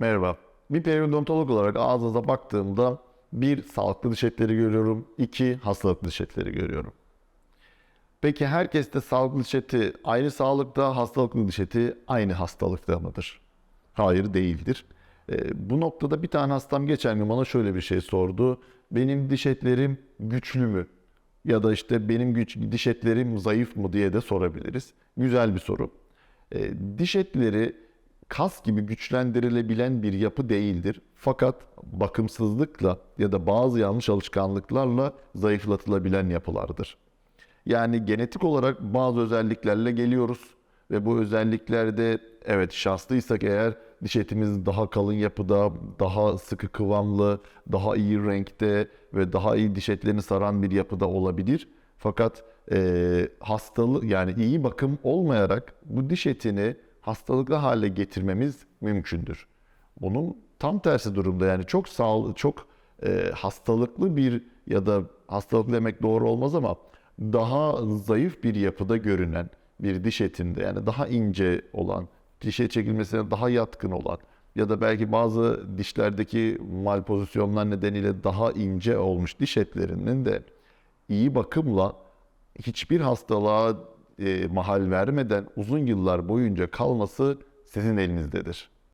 Merhaba. Bir periodontolog olarak ağzınıza baktığımda bir sağlıklı diş etleri görüyorum, iki hastalıklı diş etleri görüyorum. Peki herkeste sağlıklı diş eti aynı sağlıkta, hastalıklı diş eti aynı hastalıkta mıdır? Hayır değildir. Ee, bu noktada bir tane hastam geçen gün bana şöyle bir şey sordu. Benim diş etlerim güçlü mü? Ya da işte benim güç, diş etlerim zayıf mı diye de sorabiliriz. Güzel bir soru. Ee, diş etleri kas gibi güçlendirilebilen bir yapı değildir. Fakat bakımsızlıkla ya da bazı yanlış alışkanlıklarla zayıflatılabilen yapılardır. Yani genetik olarak bazı özelliklerle geliyoruz ve bu özelliklerde evet şanslıysak eğer diş etimiz daha kalın yapıda, daha sıkı kıvamlı, daha iyi renkte ve daha iyi diş etlerini saran bir yapıda olabilir. Fakat eee hastalık yani iyi bakım olmayarak bu diş etini hastalıklı hale getirmemiz mümkündür. Bunun tam tersi durumda yani çok sağ çok e, hastalıklı bir ya da hastalıklı demek doğru olmaz ama daha zayıf bir yapıda görünen bir diş etinde yani daha ince olan, dişe çekilmesine daha yatkın olan ya da belki bazı dişlerdeki malpozisyonlar nedeniyle daha ince olmuş diş etlerinin de iyi bakımla hiçbir hastalığa e, mahal vermeden uzun yıllar boyunca kalması sizin elinizdedir.